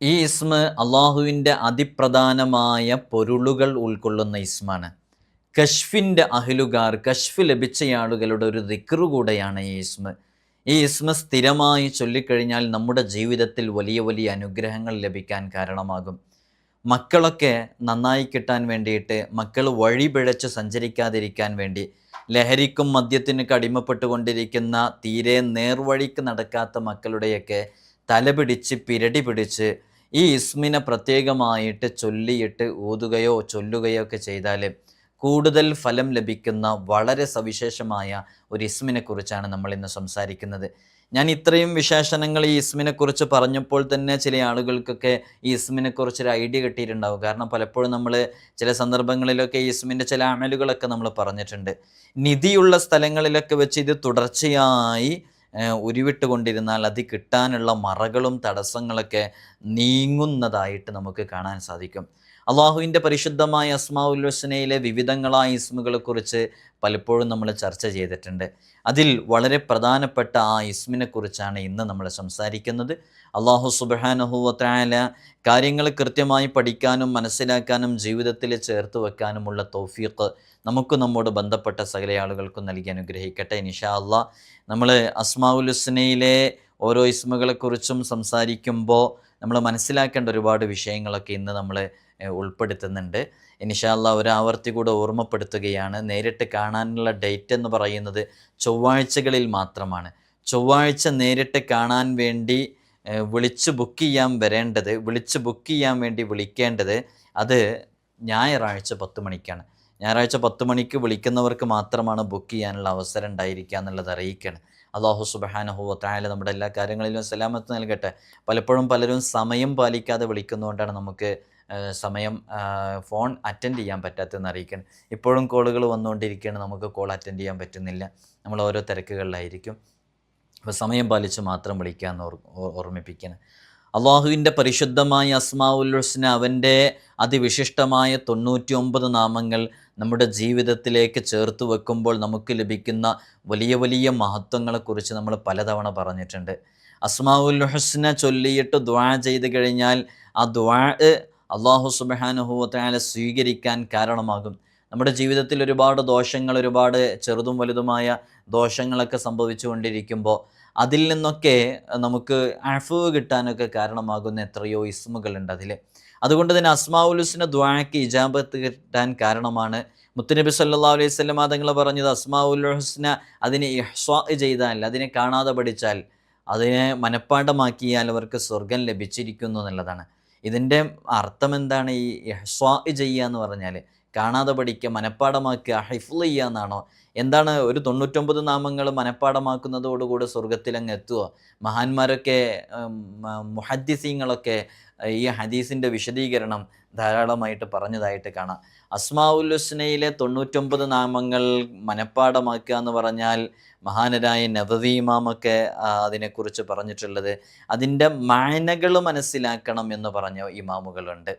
ഈ ഇസ്മ അള്ളാഹുവിന്റെ അതിപ്രധാനമായ പൊരുളുകൾ ഉൾക്കൊള്ളുന്ന ഇസ്മാണ്. കഷ്ഫിന്റെ അഹിലുകാർ കഷ്ഫ് ലഭിച്ച ആളുകളുടെ ഒരു ദിക്റു കൂടെയാണ് ഈ ഇസ്മ. ഈ ഇസ്മ സ്ഥിരമായി ചൊല്ലിക്കഴിഞ്ഞാൽ നമ്മുടെ ജീവിതത്തിൽ വലിയ വലിയ അനുഗ്രഹങ്ങൾ ലഭിക്കാൻ കാരണമാകും. മക്കളൊക്കെ നന്നായി കിട്ടാൻ വേണ്ടിയിട്ട് മക്കൾ വഴിപിഴച്ച് സഞ്ചരിക്കാതിരിക്കാൻ വേണ്ടി ലഹരിക്കും മദ്യത്തിനൊക്കെ അടിമപ്പെട്ടുകൊണ്ടിരിക്കുന്ന തീരെ നേർവഴിക്ക് നടക്കാത്ത മക്കളുടെയൊക്കെ തലപിടിച്ച് പിരടി പിടിച്ച് ഈ ഇസ്മിനെ പ്രത്യേകമായിട്ട് ചൊല്ലിയിട്ട് ഊതുകയോ ചൊല്ലുകയോ ഒക്കെ ചെയ്താൽ കൂടുതൽ ഫലം ലഭിക്കുന്ന വളരെ സവിശേഷമായ ഒരു ഇസ്മിനെ കുറിച്ചാണ് നമ്മൾ ഇന്ന് സംസാരിക്കുന്നത്. ഞാൻ ഇത്രയും വിശേഷണങ്ങൾ ഈ ഇസ്മിനെ കുറിച്ച് പറഞ്ഞപ്പോൾ തന്നെ ചില ആളുകൾക്കൊക്കെ ഈ ഇസ്മിനെ കുറിച്ച് ഒരു ഐഡിയ കിട്ടിയിട്ടുണ്ടാവും. കാരണം പലപ്പോഴും നമ്മൾ ചില സന്ദർഭങ്ങളിലൊക്കെ ഈ ഇസ്മിന്റെ ചില അമലുകളൊക്കെ നമ്മൾ പറഞ്ഞിട്ടുണ്ട്. നിധിയുള്ള സ്ഥലങ്ങളിലൊക്കെ വെച്ച് ഇത് തുടർച്ചയായി ഉരുവിട്ടുകൊണ്ടിരുന്നാൽ അത് കിട്ടാനുള്ള മറകളും തടസ്സങ്ങളൊക്കെ നീങ്ങുന്നതായിട്ട് നമുക്ക് കാണാൻ സാധിക്കും. അള്ളാഹുവിന്റെ പരിശുദ്ധമായ അസ്മാഉൽ ഹുസ്നയിലെ വിവിധങ്ങളായ ഇസ്മുകളെക്കുറിച്ച് പലപ്പോഴും നമ്മൾ ചർച്ച ചെയ്തിട്ടുണ്ട്. അതിൽ വളരെ പ്രധാനപ്പെട്ട ആ ഇസ്മിനെക്കുറിച്ചാണ് ഇന്ന് നമ്മൾ സംസാരിക്കുന്നത്. അള്ളാഹു സുബാനഹുവത്തായ കാര്യങ്ങൾ കൃത്യമായി പഠിക്കാനും മനസ്സിലാക്കാനും ജീവിതത്തിൽ ചേർത്ത് വെക്കാനുമുള്ള തൗഫീഖ് നമുക്ക് നമ്മോട് ബന്ധപ്പെട്ട സകല ആളുകൾക്കും നൽകി അനുഗ്രഹിക്കട്ടെ. നിഷാ അള്ളാഹ് നമ്മൾ അസ്മാവുലുസ്നയിലെ ഓരോ ഇസ്മുകളെക്കുറിച്ചും സംസാരിക്കുമ്പോൾ നമ്മൾ മനസ്സിലാക്കേണ്ട ഒരുപാട് വിഷയങ്ങളൊക്കെ ഇന്ന് നമ്മൾ ഉൾപ്പെടുത്തുന്നുണ്ട്. ഇനിഷാല്ല ഒരു ആവർത്തി കൂടെ ഓർമ്മപ്പെടുത്തുകയാണ്. നേരിട്ട് കാണാനുള്ള ഡേറ്റ് എന്ന് പറയുന്നത് ചൊവ്വാഴ്ചകളിൽ മാത്രമാണ്. ചൊവ്വാഴ്ച നേരിട്ട് കാണാൻ വേണ്ടി വിളിച്ച് ബുക്ക് ചെയ്യാൻ വരേണ്ടത് വിളിച്ച് ബുക്ക് ചെയ്യാൻ വേണ്ടി വിളിക്കേണ്ടത് അത് ഞായറാഴ്ച പത്ത് മണിക്കാണ്. ഞായറാഴ്ച പത്ത് മണിക്ക് വിളിക്കുന്നവർക്ക് മാത്രമാണ് ബുക്ക് ചെയ്യാനുള്ള അവസരം ഉണ്ടായിരിക്കുക എന്നുള്ളത് അറിയിക്കുകയാണ്. അള്ളാഹു സുബഹാനഹു തായാല നമ്മുടെ എല്ലാ കാര്യങ്ങളിലും സലാമത്ത് നൽകട്ടെ. പലപ്പോഴും പലരും സമയം പാലിക്കാതെ വിളിക്കുന്നതുകൊണ്ടാണ് നമുക്ക് സമയം ഫോൺ അറ്റൻഡ് ചെയ്യാൻ പറ്റാത്തതെന്ന് അറിയിക്കണം ഇപ്പോഴും കോളുകൾ വന്നുകൊണ്ടിരിക്കുകയാണ് നമുക്ക് കോൾ അറ്റൻഡ് ചെയ്യാൻ പറ്റുന്നില്ല. നമ്മൾ ഓരോ തിരക്കുകളിലായിരിക്കും. അപ്പോൾ സമയം പാലിച്ച് മാത്രം ഓ- ഓർമ്മിപ്പിക്കണം. അള്ളാഹുവിന്റെ പരിശുദ്ധമായ അസ്മാഉൽ ഹുസ്ന അവന്റെ അതിവിശിഷ്ടമായ തൊണ്ണൂറ്റി ഒമ്പത് നാമങ്ങൾ നമ്മുടെ ജീവിതത്തിലേക്ക് ചേർത്ത് വെക്കുമ്പോൾ നമുക്ക് ലഭിക്കുന്ന വലിയ വലിയ മഹത്വങ്ങളെക്കുറിച്ച് നമ്മൾ പലതവണ പറഞ്ഞിട്ടുണ്ട്. അസ്മാഉൽ ഹുസ്ന ചൊല്ലിയിട്ട് ദ്വാ ചെയ്ത് കഴിഞ്ഞാൽ ആ ദ്വാ അള്ളാഹു സുബാനുഹുവത്തായ സ്വീകരിക്കാൻ കാരണമാകും. നമ്മുടെ ജീവിതത്തിൽ ഒരുപാട് ദോഷങ്ങൾ ഒരുപാട് ചെറുതും വലുതുമായ ദോഷങ്ങളൊക്കെ സംഭവിച്ചുകൊണ്ടിരിക്കുമ്പോൾ അതിൽ നിന്നൊക്കെ നമുക്ക് അഫവ് കിട്ടാനൊക്കെ കാരണമാകുന്ന എത്രയോ ഇസ്മുകളുണ്ട് അതിൽ അതുകൊണ്ട് തന്നെ അസ്മാഉലുസിന് ദ്വാക്ക് ഇജാബത്ത് കിട്ടാൻ കാരണമാണ്. മുത്തുനബി സല്ലാ അലൈഹി സ്വലം തങ്ങൾ പറഞ്ഞത് അസ്മാഉൽ ഹുസ്ന അതിനെ ഇഹ്സ്വാ ചെയ്താൽ അതിനെ കാണാതെ പഠിച്ചാൽ അതിനെ മനഃപ്പാഠമാക്കിയാൽ അവർക്ക് സ്വർഗം ലഭിച്ചിരിക്കുന്നു എന്നുള്ളതാണ്. ഇതിന്റെ അർത്ഥം എന്താണ്? ഈ ഇഹ്സ്വാ ചെയ്യുക എന്ന് പറഞ്ഞാൽ കാണാതെ പഠിക്കുക മനഃപ്പാടമാക്കുക ഹൈഫുൾ ചെയ്യുക എന്നാണോ എന്താണ് ഒരു തൊണ്ണൂറ്റൊമ്പത് നാമങ്ങൾ മനഃപ്പാടമാക്കുന്നതോടുകൂടി സ്വർഗത്തിലങ്ങ് എത്തുക മഹാന്മാരൊക്കെ മുഹദ്ദിസീങ്ങളൊക്കെ ഈ ഹദീസിന്റെ വിശദീകരണം ധാരാളമായിട്ട് പറഞ്ഞതായിട്ട് കാണാം. അസ്മാഉൽ ഹുസ്നയിലെ തൊണ്ണൂറ്റൊമ്പത് നാമങ്ങൾ മനഃപ്പാടമാക്കുക എന്ന് പറഞ്ഞാൽ മഹാനരായ നവവി ഇമാമൊക്കെ അതിനെക്കുറിച്ച് പറഞ്ഞിട്ടുള്ളത്. അതിന്റെ മാനകൾ മനസ്സിലാക്കണം എന്ന് പറഞ്ഞ ഇമാമുകളുണ്ട്.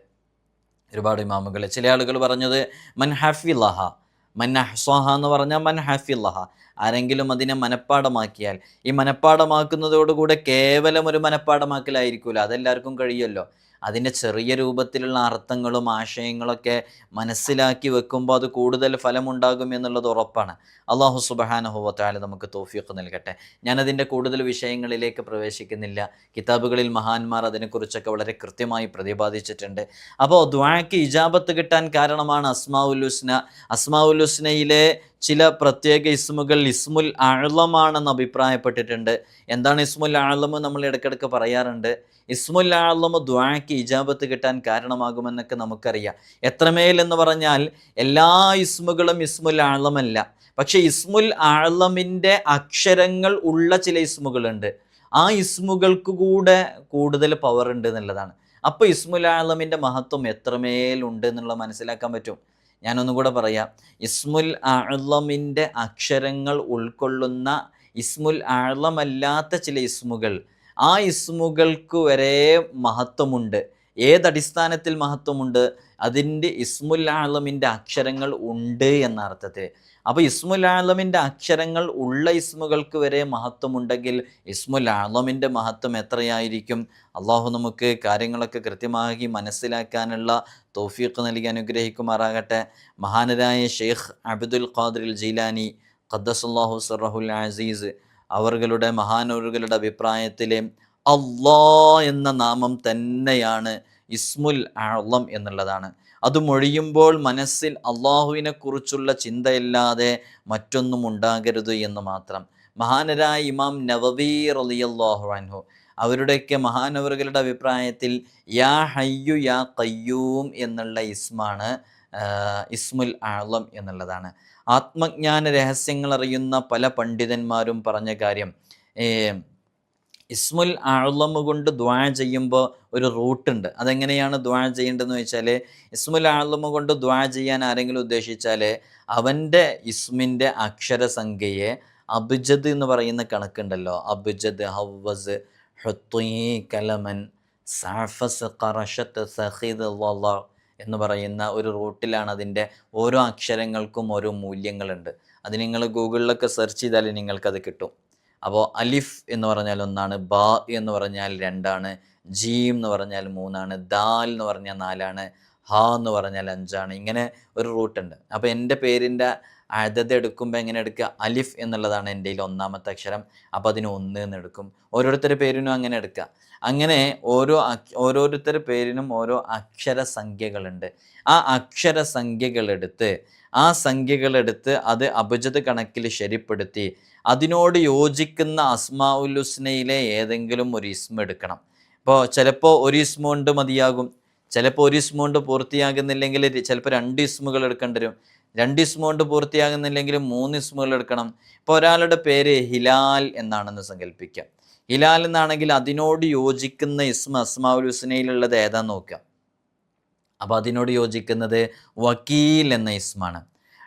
ഒരുപാട് ഇമാമുകൾ. ചില ആളുകൾ പറഞ്ഞത് മൻ ഹഫിലഹ. മൻ അഹ്സാഹ എന്ന് പറഞ്ഞാൽ മൻ ഹഫിലഹ. ആരെങ്കിലും അതിനെ മനഃപ്പാടമാക്കിയാൽ ഈ മനഃപ്പാടമാക്കുന്നതോടുകൂടെ കേവലം ഒരു മനഃപ്പാടമാക്കലായിരിക്കില്ല അതെല്ലാവർക്കും കഴിയുമല്ലോ. അതിന്റെ ചെറിയ രൂപത്തിലുള്ള അർത്ഥങ്ങളും ആശയങ്ങളൊക്കെ മനസ്സിലാക്കി വെക്കുമ്പോൾ അത് കൂടുതൽ ഫലമുണ്ടാകും എന്നുള്ളത് ഉറപ്പാണ്. അള്ളാഹു സുബഹാനഹുവത്താൽ നമുക്ക് തോഫിയൊക്കെ നൽകട്ടെ. ഞാനതിന്റെ കൂടുതൽ വിഷയങ്ങളിലേക്ക് പ്രവേശിക്കുന്നില്ല. കിതാബുകളിൽ മഹാന്മാർ അതിനെക്കുറിച്ചൊക്കെ വളരെ കൃത്യമായി പ്രതിപാദിച്ചിട്ടുണ്ട്. അപ്പോൾ ദ്വാക്ക് ഇജാബത്ത് കിട്ടാൻ കാരണമാണ് അസ്മാഉൽ ഹുസ്ന. അസ്മാഉൽ ഹുസ്നയിലെ ചില പ്രത്യേക ഇസ്മുകൾ ഇസ്മുൽ ആഴമാണെന്ന് അഭിപ്രായപ്പെട്ടിട്ടുണ്ട്. എന്താണ് ഇസ്മുൽ ആഴമ നമ്മൾ ഇടയ്ക്കിടയ്ക്ക് പറയാറുണ്ട്? ഇസ്മുൽ ആഴമ ദ്വാക്ക് ഇജാബത്ത് കിട്ടാൻ കാരണമാകുമെന്നൊക്കെ നമുക്കറിയാം. എത്രമേൽ എന്ന് പറഞ്ഞാൽ എല്ലാ ഇസ്മുകളും ഇസ്മുൽ ആഴമല്ല പക്ഷേ ഇസ്മുൽ ആഴമിന്റെ അക്ഷരങ്ങൾ ഉള്ള ചില ഇസ്മുകളുണ്ട്. ആ ഇസ്മുകൾക്ക് കൂടെ കൂടുതൽ പവർ ഉണ്ട് എന്നുള്ളതാണ്. അപ്പോൾ ഇസ്മുൽ ആലമിന്റെ മഹത്വം എത്രമേലുണ്ട് എന്നുള്ളത് മനസ്സിലാക്കാൻ പറ്റും? ഞാനൊന്നും കൂടെ പറയാം. ഇസ്മുൽ ആഴ്ലമിന്റെ അക്ഷരങ്ങൾ ഉൾക്കൊള്ളുന്ന ഇസ്മുൽ ആഴ്ലമല്ലാത്ത ചില ഇസ്മുകൾ ആ ഇസ്മുകൾക്ക് വരെ മഹത്വമുണ്ട്. ഏതടിസ്ഥാനത്തിൽ മഹത്വമുണ്ട്? അതിന്റെ ഇസ്മുൽ ആഴ്ലമിന്റെ അക്ഷരങ്ങൾ ഉണ്ട് എന്ന അർത്ഥത്തിൽ അപ്പോൾ ഇസ്മുൽ ആലമിന്റെ അക്ഷരങ്ങൾ ഉള്ള ഇസ്മുകൾക്ക് വരെ മഹത്വമുണ്ടെങ്കിൽ ഇസ്മുൽ ആലമിന്റെ മഹത്വം എത്രയായിരിക്കും? അള്ളാഹു നമുക്ക് കാര്യങ്ങളൊക്കെ കൃത്യമായി മനസ്സിലാക്കാനുള്ള തോഫീഖ് നൽകി അനുഗ്രഹിക്കുമാറാകട്ടെ. മഹാനരായ ഷെയ്ഖ് അബ്ദുൽ ഖാദിൽ ജീലാനി ഖദ്ദസുല്ലാഹു സറഹുൽ അസീസ് അവരുടെ മഹാനൂരുകളുടെ അഭിപ്രായത്തിലെ അള്ളാ എന്ന നാമം തന്നെയാണ് ഇസ്മുൽ ആളം എന്നുള്ളതാണ്. അത് മൊഴിയുമ്പോൾ മനസ്സിൽ അള്ളാഹുവിനെ കുറിച്ചുള്ള ചിന്തയില്ലാതെ മറ്റൊന്നും ഉണ്ടാകരുത് എന്ന് മാത്രം. മഹാനരായ ഇമാം നവബീർ റളിയല്ലാഹു അൻഹു അവരുടെയൊക്കെ മഹാനവറുകളുടെ അഭിപ്രായത്തിൽ യാ ഹയ്യു യാ കയ്യൂം എന്നുള്ള ഇസ്മാണ് ഇസ്മുൽ ആളം എന്നുള്ളതാണ്. ആത്മജ്ഞാന രഹസ്യങ്ങൾ അറിയുന്ന പല പണ്ഡിതന്മാരും പറഞ്ഞ കാര്യം ഇസ്മുൽ ആളമ് കൊണ്ട് ദ്വാ ചെയ്യുമ്പോൾ ഒരു റൂട്ടുണ്ട്. അതെങ്ങനെയാണ് ദ്വാ ചെയ്യേണ്ടതെന്ന് വെച്ചാൽ ഇസ്മുൽ ആളമ് കൊണ്ട് ദ്വാ ചെയ്യാൻ ആരെങ്കിലും ഉദ്ദേശിച്ചാൽ അവന്റെ ഇസ്മിന്റെ അക്ഷരസംഖ്യയെ അബുജദ് എന്ന് പറയുന്ന കണക്കുണ്ടല്ലോ. അബുജദ് ഹവസ് കലമൻ സാഫസ് കറഷത്ത് സഹിദ് എന്ന് പറയുന്ന ഒരു റൂട്ടിലാണ് അതിന്റെ ഓരോ അക്ഷരങ്ങൾക്കും ഓരോ മൂല്യങ്ങളുണ്ട്. അത് നിങ്ങൾ ഗൂഗിളിലൊക്കെ സെർച്ച് ചെയ്താൽ നിങ്ങൾക്കത് കിട്ടും. അപ്പോൾ അലിഫ് എന്ന് പറഞ്ഞാൽ ഒന്നാണ് ബാ എന്ന് പറഞ്ഞാൽ രണ്ടാണ് ജീം എന്ന് പറഞ്ഞാൽ മൂന്നാണ് ദാൽ എന്ന് പറഞ്ഞാൽ നാലാണ് ഹ എന്ന് പറഞ്ഞാൽ അഞ്ചാണ്. ഇങ്ങനെ ഒരു റൂട്ട് ഉണ്ട്. അപ്പോൾ എന്റെ പേരിന്റെ അതത് എടുക്കുമ്പോൾ എങ്ങനെ എടുക്കുക? അലിഫ് എന്നുള്ളതാണ് എന്റെ ഒന്നാമത്തെ അക്ഷരം. അപ്പോൾ അതിന് ഒന്ന് എന്ന് എടുക്കും. ഓരോരുത്തരുടെ പേരിനും അങ്ങനെ എടുക്കുക. അങ്ങനെ ഓരോ ഓരോരുത്തരുടെ പേരിനും ഓരോ അക്ഷരസംഖ്യകളുണ്ട്. ആ അക്ഷര സംഖ്യകളെടുത്ത് ആ സംഖ്യകളെടുത്ത് അത് അഭിജത് കണക്കിൽ ശരിപ്പെടുത്തി. അതിനോട് യോജിക്കുന്ന അസ്മാഉൽ ഹുസ്നയിലെ ഏതെങ്കിലും ഒരു ഇസ്മ എടുക്കണം. ഇപ്പോൾ ചിലപ്പോൾ ഒരു ഇസ്മ കൊണ്ട് മതിയാകും. ചിലപ്പോൾ ഒരു ഇസ്മ കൊണ്ട് പൂർത്തിയാകുന്നില്ലെങ്കിൽ ചിലപ്പോൾ രണ്ട് ഇസ്മുകൾ എടുക്കേണ്ടി വരും. രണ്ട് ഇസ്മ കൊണ്ട് പൂർത്തിയാകുന്നില്ലെങ്കിൽ മൂന്ന് ഇസ്മുകൾ എടുക്കണം. ഇപ്പോൾ ഒരാളുടെ പേര് ഹിലാൽ എന്നാണെന്ന് സങ്കല്പിക്കാം ഹിലാൽ എന്നാണെങ്കിൽ അതിനോട് യോജിക്കുന്ന ഇസ്മ അസ്മാഉൽ ഹുസ്നയിലുള്ളത് ഏതാന്ന് നോക്കുക അപ്പോൾ അതിനോട് യോജിക്കുന്നത് വക്കീൽ എന്ന ഇസ്മാണ്.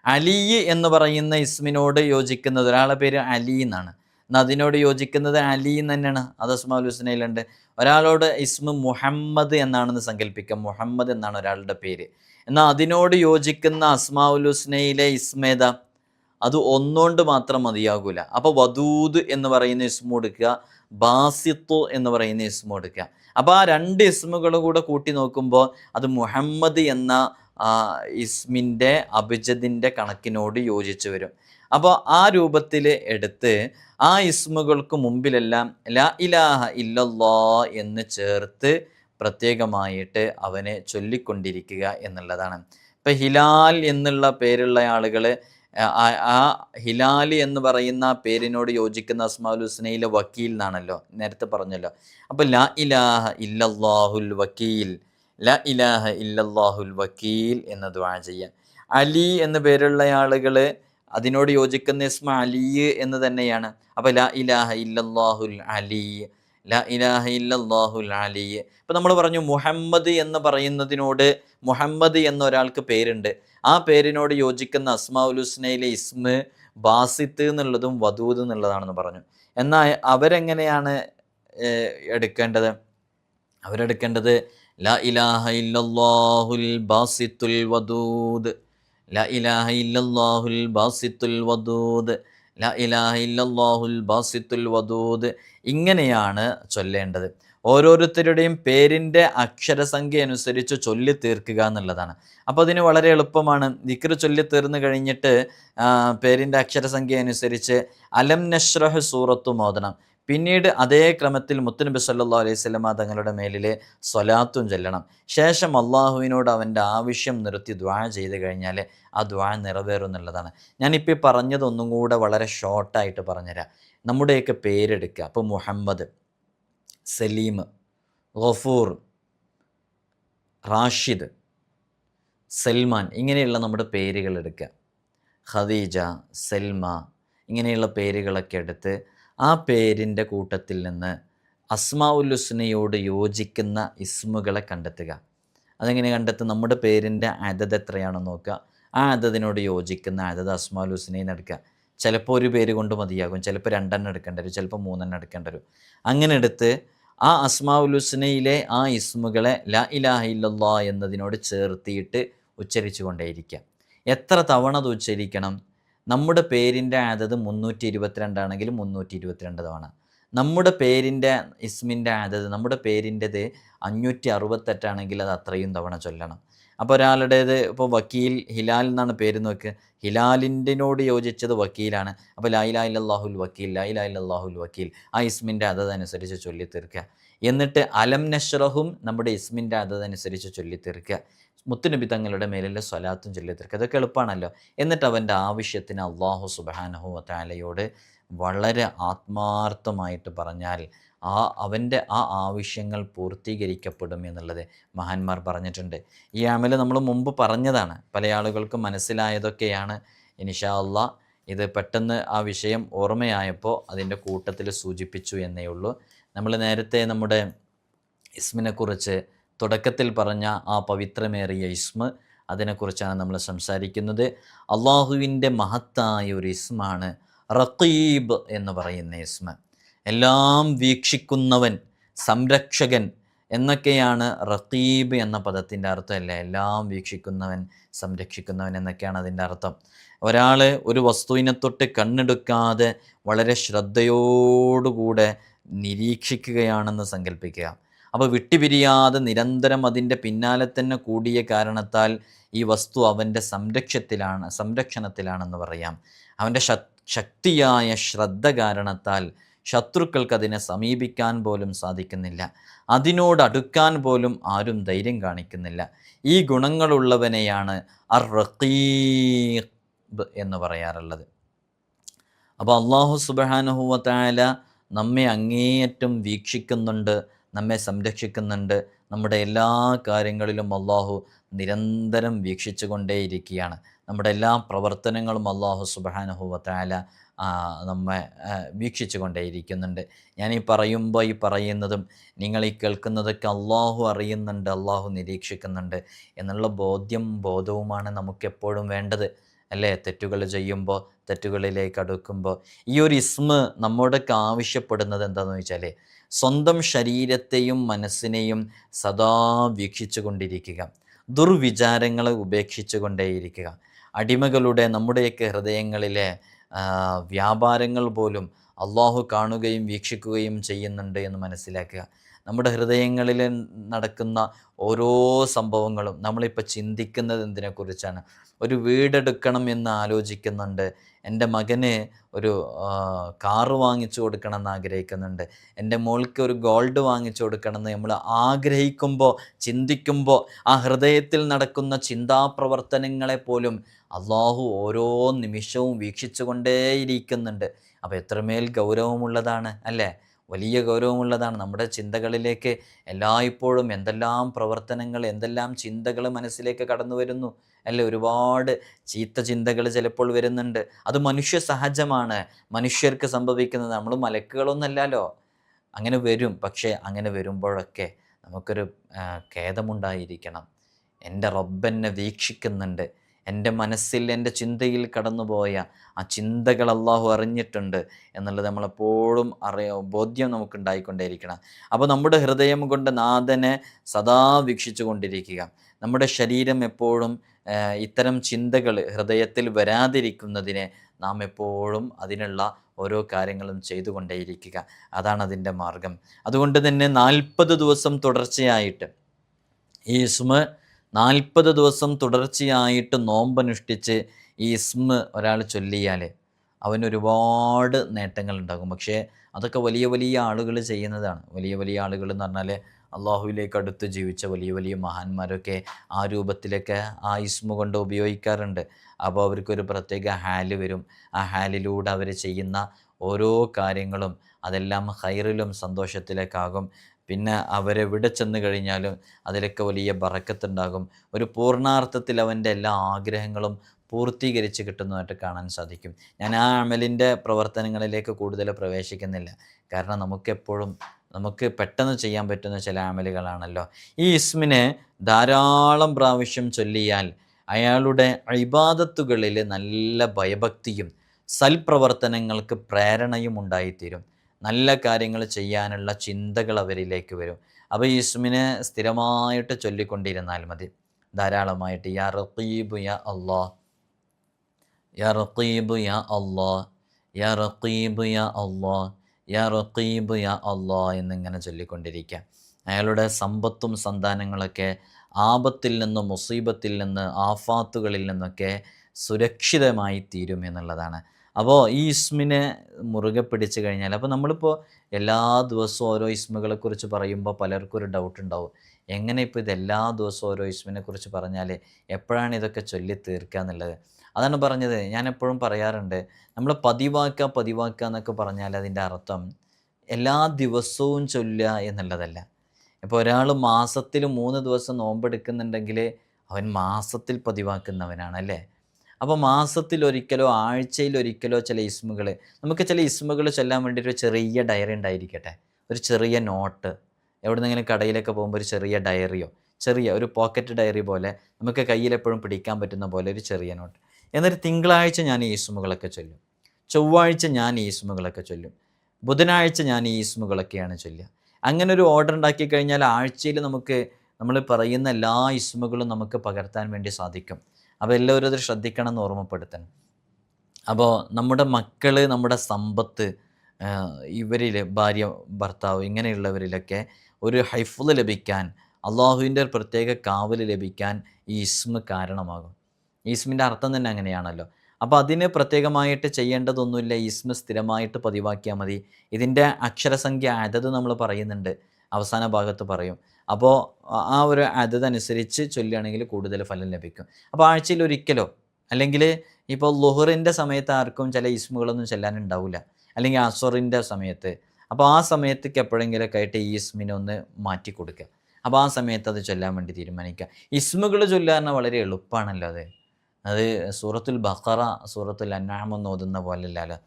അലി എന്ന് പറയുന്ന ഇസ്മിനോട് യോജിക്കുന്നത് ഒരാളെ പേര് അലി എന്നാണ്. എന്നാൽ അതിനോട് യോജിക്കുന്നത് അലി തന്നെയാണ്. അത് അസ്മാൽ ഹുസ്നയിലുണ്ട്. ഒരാളോട് ഇസ്മ മുഹമ്മദ് എന്നാണെന്ന് സങ്കല്പിക്കാം. മുഹമ്മദ് എന്നാണ് ഒരാളുടെ പേര്. എന്നാൽ അതിനോട് യോജിക്കുന്ന അസ്മാഉൽ ഹുസ്നയിലെ ഇസ്മേത അത് ഒന്നുകൊണ്ട് മാത്രം മതിയാകൂല. അപ്പോൾ വദൂദ് എന്ന് പറയുന്ന ഇസ്മു കൊടുക്കുക. ബാസിത്തു എന്ന് പറയുന്ന ഇസ്മു എടുക്കുക അപ്പോൾ ആ രണ്ട് ഇസ്മുകളും കൂടെ കൂട്ടി നോക്കുമ്പോൾ അത് മുഹമ്മദ് എന്ന ഇസ്മിന്റെ അഭിജതിന്റെ കണക്കിനോട് യോജിച്ച് വരും. അപ്പോൾ ആ രൂപത്തിൽ എടുത്ത് ആ ഇസ്മുകൾക്ക് മുമ്പിലെല്ലാം ലാ ഇലാഹ ഇല്ലല്ലോ എന്ന് ചേർത്ത് പ്രത്യേകമായിട്ട് അവനെ ചൊല്ലിക്കൊണ്ടിരിക്കുക എന്നുള്ളതാണ്. ഇപ്പം ഹിലാൽ എന്നുള്ള പേരുള്ള ആളുകൾ ആ ഹിലാലി എന്ന് പറയുന്ന പേരിനോട് യോജിക്കുന്ന അസ്മാഉൽ ഹുസ്നയിലെ വക്കീൽ എന്നാണല്ലോ നേരത്തെ പറഞ്ഞല്ലോ. അപ്പോൾ ലാ ഇലാഹ ഇല്ലല്ലാഹുൽ വക്കീൽ ലാ ഇലാഹ ഇല്ലല്ലാഹുൽ വക്കീൽ എന്ന് ദ്വാ ചെയ്യാം. അലി എന്ന് പേരുള്ള ആളുകൾ അതിനോട് യോജിക്കുന്ന ഇസ്മ അലി എന്ന് തന്നെയാണ്. അപ്പോൾ ലാ ഇലാഹ ഇല്ലല്ലാഹുൽ അലി. ഇലാഹ ഇപ്പം നമ്മൾ പറഞ്ഞു മുഹമ്മദ് എന്ന് പറയുന്നതിനോട് മുഹമ്മദ് എന്ന ഒരാൾക്ക് പേരുണ്ട്. ആ പേരിനോട് യോജിക്കുന്ന അസ്മാഉൽ ഹുസ്നയിലെ ഇസ്മ് ബാസിത്ത് എന്നുള്ളതും വദൂദ് എന്നുള്ളതാണെന്ന് പറഞ്ഞു. എന്നാൽ അവരെങ്ങനെയാണ് എടുക്കേണ്ടത്? അവരെടുക്കേണ്ടത് ല ഇലാഹ ഇല്ലാഹുൽ ബാസിത്തുൽ വദൂദ്. ല ഇലാഹ ഇല്ലാഹുൽ ബാസിത്തുൽ വദൂദ്. ഇലാഹ വദൂദ് ഇങ്ങനെയാണ് ചൊല്ലേണ്ടത്. ഓരോരുത്തരുടെയും പേരിന്റെ അക്ഷരസംഖ്യ അനുസരിച്ച് ചൊല്ലി തീർക്കുക എന്നുള്ളതാണ്. അപ്പോൾ അതിന് വളരെ എളുപ്പമാണ്. ദിക്ർ ചൊല്ലി തീർന്നു കഴിഞ്ഞിട്ട് പേരിന്റെ അക്ഷരസംഖ്യ അനുസരിച്ച് അലം നഷ്റഹ് സൂറത്തു മോദനം പിന്നീട് അതേ ക്രമത്തിൽ മുത്തുനബി സല്ലാ അലൈഹി സ്വലമ തങ്ങളുടെ മേലിലെ സ്വലാത്തും ചൊല്ലണം. ശേഷം അള്ളാഹുവിനോട് അവന്റെ ആവശ്യം നിർത്തി ദ്വാ ചെയ്ത് കഴിഞ്ഞാൽ ആ ദ്വാ നിറവേറും എന്നുള്ളതാണ് ഞാനിപ്പോൾ പറഞ്ഞതൊന്നും കൂടെ വളരെ ഷോർട്ടായിട്ട് പറഞ്ഞുതരാം. നമ്മുടെയൊക്കെ പേരെടുക്കുക. അപ്പോൾ മുഹമ്മദ് സലീം ഗഫൂർ റാഷിദ് സൽമാൻ ഇങ്ങനെയുള്ള നമ്മുടെ പേരുകൾ എടുക്കുക ഖദീജ സൽമ ഇങ്ങനെയുള്ള പേരുകളൊക്കെ എടുത്ത് ആ പേരിന്റെ കൂട്ടത്തിൽ നിന്ന് അസ്മാഉൽ ഹുസ്നയോട് യോജിക്കുന്ന ഇസ്മുകളെ കണ്ടെത്തുക. അതെങ്ങനെ കണ്ടെത്തുക? നമ്മുടെ പേരിന്റെ അതത് എത്രയാണെന്ന് നോക്കുക. ആ അതതിനോട് യോജിക്കുന്ന അതത് അസ്മാലുസിനെയും എടുക്കുക. ചിലപ്പോൾ ഒരു പേര് കൊണ്ട് മതിയാകും. ചിലപ്പോൾ രണ്ടെണ്ണം എടുക്കേണ്ടി വരും. ചിലപ്പോൾ മൂന്നെണ്ണം എടുക്കേണ്ടി വരും. അങ്ങനെ എടുത്ത് ആ അസ്മാഉൽ ഹുസ്നയിലെ ആ ഇസ്മുകളെ ല ഇലാഹ ഇല്ലല്ലാ എന്നതിനോട് ചേർത്തിയിട്ട് ഉച്ചരിച്ചു കൊണ്ടേയിരിക്കുക എത്ര തവണ അത് ഉച്ചരിക്കണം? നമ്മുടെ പേരിന്റെ അതത് മുന്നൂറ്റി ഇരുപത്തിരണ്ടാണെങ്കിൽ മുന്നൂറ്റി ഇരുപത്തിരണ്ട് തവണ. നമ്മുടെ പേരിന്റെ ഇസ്മിന്റെ അതത് നമ്മുടെ പേരിന്റെത് അഞ്ഞൂറ്റി അറുപത്തെട്ടാണെങ്കിൽ അത് അത്രയും തവണ ചൊല്ലണം. അപ്പോൾ ഒരാളുടേത് ഇപ്പോൾ വക്കീൽ ഹിലാൽ എന്നാണ് പേര് നോക്ക്. ഹിലാലിന്റെനോട് യോജിച്ചത് വക്കീലാണ്. അപ്പോൾ ലായിലാഹില്ലാഹുൽ വക്കീൽ ലായിലാഹില്ലാഹുൽ വക്കീൽ. ആ ഇസ്മിന്റെ അതതനുസരിച്ച് ചൊല്ലി തീർക്കുക എന്നിട്ട് അലം നഷ്റഹും നമ്മുടെ ഇസ്മിന്റെ അതതനുസരിച്ച് ചൊല്ലി തീർക്കുക മുത്തുനബി തങ്ങളുടെ മേലുള്ള സ്വലാത്തും ചൊല്ലി തീർക്കുക അതൊക്കെ എളുപ്പമാണല്ലോ എന്നിട്ട് അവന്റെ ആവശ്യത്തിന് അള്ളാഹു സുബാനഹു താലയോട് വളരെ ആത്മാർത്ഥമായിട്ട് പറഞ്ഞാൽ ആ അവന്റെ ആ ആവശ്യങ്ങൾ പൂർത്തീകരിക്കപ്പെടും എന്നുള്ളത് മഹാന്മാർ പറഞ്ഞിട്ടുണ്ട്. ഈ അമൽ നമ്മൾ മുമ്പ് പറഞ്ഞതാണ് പല ആളുകൾക്കും മനസ്സിലായതൊക്കെയാണ്. ഇനിഷാ അള്ളാ ഇത് പെട്ടെന്ന് ആ വിഷയം ഓർമ്മയായപ്പോൾ അതിന്റെ കൂട്ടത്തിൽ സൂചിപ്പിച്ചു എന്നേ ഉള്ളൂ. നമ്മൾ നേരത്തെ നമ്മുടെ ഇസ്മിനെക്കുറിച്ച് തുടക്കത്തിൽ പറഞ്ഞ ആ പവിത്രമേറിയ ഇസ്മ അതിനെക്കുറിച്ചാണ് നമ്മൾ സംസാരിക്കുന്നത്. അള്ളാഹുവിന്റെ മഹത്തായ ഒരു ഇസ്മാണ് റക്കീബ് എന്ന് പറയുന്ന ഇസ്മ. എല്ലാം വീക്ഷിക്കുന്നവൻ സംരക്ഷകൻ എന്നൊക്കെയാണ് റഖീബ് എന്ന പദത്തിന്റെ അർത്ഥം അല്ലേ? എല്ലാം വീക്ഷിക്കുന്നവൻ സംരക്ഷിക്കുന്നവൻ എന്നൊക്കെയാണ് അതിന്റെ അർത്ഥം. ഒരാൾ ഒരു വസ്തുവിനെ തൊട്ട് കണ്ണെടുക്കാതെ വളരെ ശ്രദ്ധയോടുകൂടെ നിരീക്ഷിക്കുകയാണെന്ന് സങ്കല്പിക്കുക. അപ്പോൾ വിട്ടുപിരിയാതെ നിരന്തരം അതിന്റെ പിന്നാലെ തന്നെ കൂടിയ കാരണത്താൽ ഈ വസ്തു അവന്റെ സംരക്ഷത്തിലാണ് സംരക്ഷണത്തിലാണെന്ന് പറയാം. അവന്റെ ശക്തിയായ ശ്രദ്ധ കാരണത്താൽ ശത്രുക്കൾക്ക് അതിനെ സമീപിക്കാൻ പോലും സാധിക്കുന്നില്ല. അതിനോട് അടുക്കാൻ പോലും ആരും ധൈര്യം കാണിക്കുന്നില്ല. ഈ ഗുണങ്ങളുള്ളവനെയാണ് അർ റഖീബ് എന്ന് പറയാറുള്ളത്. അപ്പോൾ അള്ളാഹു സുബാനുഹുവത്തായ നമ്മെ അങ്ങേയറ്റം വീക്ഷിക്കുന്നുണ്ട് നമ്മെ സംരക്ഷിക്കുന്നുണ്ട്. നമ്മുടെ എല്ലാ കാര്യങ്ങളിലും അള്ളാഹു നിരന്തരം വീക്ഷിച്ചു കൊണ്ടേയിരിക്കുകയാണ് നമ്മുടെ എല്ലാ പ്രവർത്തനങ്ങളും അള്ളാഹു സുബാനുഹുവത്തായ നമ്മെ വീക്ഷിച്ചു കൊണ്ടേയിരിക്കുന്നുണ്ട് ഞാൻ ഈ പറയുമ്പോൾ ഈ പറയുന്നതും നിങ്ങൾ ഈ കേൾക്കുന്നതൊക്കെ അള്ളാഹു അറിയുന്നുണ്ട് അള്ളാഹു നിരീക്ഷിക്കുന്നുണ്ട് എന്നുള്ള ബോധ്യം ബോധവുമാണ് നമുക്കെപ്പോഴും വേണ്ടത്. അല്ലേ? തെറ്റുകൾ ചെയ്യുമ്പോൾ തെറ്റുകളിലേക്ക് അടുക്കുമ്പോൾ ഈ ഒരു ഇസ്മ നമ്മോടൊക്കെ ആവശ്യപ്പെടുന്നത് എന്താണെന്ന് വെച്ചാൽ സ്വന്തം ശരീരത്തെയും മനസ്സിനെയും സദാ വീക്ഷിച്ചു കൊണ്ടിരിക്കുക ദുർവിചാരങ്ങളെ ഉപേക്ഷിച്ചു കൊണ്ടേയിരിക്കുക അടിമകളുടെ നമ്മുടെയൊക്കെ ഹൃദയങ്ങളിലെ വ്യാപാരങ്ങൾ പോലും അള്ളാഹു കാണുകയും വീക്ഷിക്കുകയും ചെയ്യുന്നുണ്ട് എന്ന് മനസ്സിലാക്കുക. നമ്മുടെ ഹൃദയങ്ങളിൽ നടക്കുന്ന ഓരോ സംഭവങ്ങളും നമ്മളിപ്പോൾ ചിന്തിക്കുന്നത് എന്തിനെക്കുറിച്ചാണ്? ഒരു വീടെടുക്കണം എന്ന് ആലോചിക്കുന്നുണ്ട്. എന്റെ മകന് ഒരു കാറ് വാങ്ങിച്ചു കൊടുക്കണം എന്ന് ആഗ്രഹിക്കുന്നുണ്ട്. എന്റെ മോൾക്ക് ഒരു ഗോൾഡ് വാങ്ങിച്ചു കൊടുക്കണം എന്ന് നമ്മൾ ആഗ്രഹിക്കുമ്പോൾ ചിന്തിക്കുമ്പോൾ ആ ഹൃദയത്തിൽ നടക്കുന്ന ചിന്താപ്രവർത്തനങ്ങളെ പോലും അള്ളാഹു ഓരോ നിമിഷവും വീക്ഷിച്ചു കൊണ്ടേയിരിക്കുന്നുണ്ട് അപ്പോൾ എത്രമേൽ ഗൗരവമുള്ളതാണ് അല്ലേ? വലിയ ഗൗരവമുള്ളതാണ്. നമ്മുടെ ചിന്തകളിലേക്ക് എല്ലായ്പ്പോഴും എന്തെല്ലാം പ്രവർത്തനങ്ങൾ എന്തെല്ലാം ചിന്തകൾ മനസ്സിലേക്ക് കടന്നു വരുന്നു അല്ലേ? ഒരുപാട് ചീത്ത ചിന്തകൾ ചിലപ്പോൾ വരുന്നുണ്ട്. അത് മനുഷ്യ സഹജമാണ്. മനുഷ്യർക്ക് സംഭവിക്കുന്നത് നമ്മൾ മലക്കുകളൊന്നല്ലല്ലോ. അങ്ങനെ വരും. പക്ഷേ അങ്ങനെ വരുമ്പോഴൊക്കെ നമുക്കൊരു ഖേദമുണ്ടായിരിക്കണം. എന്റെ റബ്ബെന്നെ വീക്ഷിക്കുന്നുണ്ട്. എന്റെ മനസ്സിൽ എന്റെ ചിന്തയിൽ കടന്നുപോയ ആ ചിന്തകൾ അള്ളാഹു അറിഞ്ഞിട്ടുണ്ട് എന്നുള്ളത് നമ്മളെപ്പോഴും അറിയ ബോധ്യം നമുക്കുണ്ടായിക്കൊണ്ടേയിരിക്കണം. അപ്പോൾ നമ്മുടെ ഹൃദയം കൊണ്ട് നാഥനെ സദാ വീക്ഷിച്ചു കൊണ്ടിരിക്കുക. നമ്മുടെ ശരീരം എപ്പോഴും ഇത്തരം ചിന്തകൾ ഹൃദയത്തിൽ വരാതിരിക്കുന്നതിനെ നാം എപ്പോഴും അതിനുള്ള ഓരോ കാര്യങ്ങളും ചെയ്തുകൊണ്ടേയിരിക്കുക. അതാണ് അതിന്റെ മാർഗം. അതുകൊണ്ട് തന്നെ നാൽപ്പത് ദിവസം തുടർച്ചയായിട്ട് ഈ ഇസ്മ നാൽപ്പത് ദിവസം തുടർച്ചയായിട്ട് നോമ്പനുഷ്ഠിച്ച് ഈ ഇസ്മ ഒരാൾ ചൊല്ലിയാൽ അവനൊരുപാട് നേട്ടങ്ങൾ ഉണ്ടാകും പക്ഷേ അതൊക്കെ വലിയ വലിയ ആളുകൾ ചെയ്യുന്നതാണ്. വലിയ വലിയ ആളുകൾ എന്ന് പറഞ്ഞാൽ അള്ളാഹുവിലേക്ക് അടുത്ത് ജീവിച്ച വലിയ വലിയ മഹാന്മാരൊക്കെ ആ രൂപത്തിലൊക്കെ ആ ഇസ്മ കൊണ്ട് ഉപയോഗിക്കാറുണ്ട്. അപ്പോൾ അവർക്കൊരു പ്രത്യേക ഹാൽ വരും. ആ ഹാലിലൂടെ അവർ ചെയ്യുന്ന ഓരോ കാര്യങ്ങളും അതെല്ലാം ഹൈറിലും സന്തോഷത്തിലേക്കാകും. പിന്നെ അവരെവിടെ ചെന്ന് കഴിഞ്ഞാലും അതിലൊക്കെ വലിയ ബറക്കത്തുണ്ടാകും. ഒരു പൂർണാർത്ഥത്തിൽ അവന്റെ എല്ലാ ആഗ്രഹങ്ങളും പൂർത്തീകരിച്ച് കിട്ടുന്നതായിട്ട് കാണാൻ സാധിക്കും. ഞാൻ ആ അമലിന്റെ പ്രവർത്തനങ്ങളിലേക്ക് കൂടുതൽ പ്രവേശിക്കുന്നില്ല. കാരണം നമുക്കെപ്പോഴും നമുക്ക് പെട്ടെന്ന് ചെയ്യാൻ പറ്റുന്ന ചില അമലുകളാണല്ലോ. ഈ ഇസ്മിനെ ധാരാളം പ്രാവശ്യം ചൊല്ലിയാൽ അയാളുടെ അഴിബാദത്തുകളിൽ നല്ല ഭയഭക്തിയും സൽപ്രവർത്തനങ്ങൾക്ക് പ്രേരണയും ഉണ്ടായിത്തീരും. നല്ല കാര്യങ്ങൾ ചെയ്യാനുള്ള ചിന്തകൾ അവരിലേക്ക് വരും. അപ്പോൾ ഈ ഇസ്മിനെ സ്ഥിരമായിട്ട് ചൊല്ലിക്കൊണ്ടിരുന്നാൽ മതി. ധാരാളമായിട്ട് യാ റക്കീബ് യാ അള്ളാ യാ റക്കീബ് യാ അള്ളാ യാ റക്കീബ് യാ അള്ളാ യാ റക്കീബ് യാ അള്ളാ എന്നിങ്ങനെ ചൊല്ലിക്കൊണ്ടിരിക്കുക. അയാളുടെ സമ്പത്തും സന്താനങ്ങളൊക്കെ ആപത്തിൽ നിന്ന് മുസീബത്തിൽ നിന്ന് ആഫാത്തുകളിൽ നിന്നൊക്കെ സുരക്ഷിതമായി തീരും എന്നുള്ളതാണ്. അപ്പോൾ ഈ ഇസ്മിനെ മുറുകെ പിടിച്ചു കഴിഞ്ഞാൽ അപ്പോൾ നമ്മളിപ്പോൾ എല്ലാ ദിവസവും ഓരോ ഇസ്മുകളെ കുറിച്ച് പറയുമ്പോൾ പലർക്കും ഒരു ഡൗട്ട് ഉണ്ടാവും. എങ്ങനെ ഇപ്പോൾ ഇത് എല്ലാ ദിവസവും ഓരോ ഇസ്മിനെ കുറിച്ച് പറഞ്ഞാൽ എപ്പോഴാണ് ഇതൊക്കെ ചൊല്ലി തീർക്കുക എന്നുള്ളത്? അതാണ് പറഞ്ഞത്. ഞാൻ എപ്പോഴും പറയാറുണ്ട് നമ്മൾ പതിവാക്കുക പതിവാക്കുക എന്നൊക്കെ പറഞ്ഞാൽ അതിന്റെ അർത്ഥം എല്ലാ ദിവസവും ചൊല്ലുക എന്നുള്ളതല്ല. ഇപ്പോൾ ഒരാൾ മാസത്തിൽ മൂന്ന് ദിവസം നോമ്പെടുക്കുന്നുണ്ടെങ്കിൽ അവൻ മാസത്തിൽ പതിവാക്കുന്നവനാണ് അല്ലേ? അപ്പോൾ മാസത്തിലൊരിക്കലോ ആഴ്ചയിലൊരിക്കലോ ചില ഇസ്മുകൾ നമുക്ക് ചില ഇസ്മുകൾ ചൊല്ലാൻ വേണ്ടി ഒരു ചെറിയ ഡയറി ഉണ്ടായിരിക്കട്ടെ. ഒരു ചെറിയ നോട്ട്. എവിടെ നിന്നെങ്കിലും കടയിലൊക്കെ പോകുമ്പോൾ ഒരു ചെറിയ ഡയറിയോ ചെറിയ ഒരു പോക്കറ്റ് ഡയറി പോലെ നമുക്ക് കയ്യിലെപ്പോഴും പിടിക്കാൻ പറ്റുന്ന പോലെ ഒരു ചെറിയ നോട്ട്. എന്നൊരു തിങ്കളാഴ്ച ഞാൻ ഈ ഇസ്മുകളൊക്കെ ചൊല്ലും. ചൊവ്വാഴ്ച ഞാൻ ഈ ഇസ്മുകളൊക്കെ ചൊല്ലും. ബുധനാഴ്ച ഞാൻ ഈ ഇസ്മുകളൊക്കെയാണ് ചൊല്ലുക. അങ്ങനെ ഒരു ഓർഡർ ഉണ്ടാക്കി കഴിഞ്ഞാൽ ആഴ്ചയിൽ നമുക്ക് നമ്മൾ പറയുന്ന എല്ലാ ഇസ്മുകളും നമുക്ക് പകർത്താൻ വേണ്ടി സാധിക്കും. അപ്പോൾ എല്ലാവരും അത് ശ്രദ്ധിക്കണം എന്ന് ഓർമ്മപ്പെടുത്തണം. അപ്പോൾ നമ്മുടെ മക്കൾ നമ്മുടെ സമ്പത്ത് ഇവരിൽ ഭാര്യ ഭർത്താവ് ഇങ്ങനെയുള്ളവരിലൊക്കെ ഒരു ഹൈഫുൾ ലഭിക്കാൻ അള്ളാഹുവിന്റെ ഒരു പ്രത്യേക കാവൽ ലഭിക്കാൻ ഈ ഇസ്മ കാരണമാകും. ഈസ്മിന്റെ അർത്ഥം തന്നെ അങ്ങനെയാണല്ലോ. അപ്പോൾ അതിന് പ്രത്യേകമായിട്ട് ചെയ്യേണ്ടതൊന്നുമില്ല. ഈസ്മ സ്ഥിരമായിട്ട് പതിവാക്കിയാൽ മതി. ഇതിന്റെ അക്ഷരസംഖ്യ അതത് നമ്മൾ പറയുന്നുണ്ട്. അവസാന ഭാഗത്ത് പറയും. അപ്പോൾ ആ ഒരു അതനുസരിച്ച് ചൊല്ലുകയാണെങ്കിൽ കൂടുതൽ ഫലം ലഭിക്കും. അപ്പോൾ ആഴ്ചയിൽ ഒരിക്കലോ അല്ലെങ്കിൽ ഇപ്പോൾ ലുഹറിന്റെ സമയത്ത് ആർക്കും ചില ഇസ്മുകളൊന്നും ചെല്ലാനുണ്ടാവില്ല. അല്ലെങ്കിൽ അസറിന്റെ സമയത്ത്. അപ്പോൾ ആ സമയത്തേക്ക് എപ്പോഴെങ്കിലൊക്കെ ആയിട്ട് ഈ ഇസ്മിനെ ഒന്ന് മാറ്റി കൊടുക്കുക. അപ്പോൾ ആ സമയത്ത് അത് ചൊല്ലാൻ വേണ്ടി തീരുമാനിക്കുക. ഇസ്മുകൾ ചൊല്ലാൻ വളരെ എളുപ്പമാണല്ലോ അത്. അത് സൂറത്തുൽ ബഖറ സൂറത്തുൽ അന്നാമെന്ന് ഓതുന്ന പോലെയല്ലല്ലോ.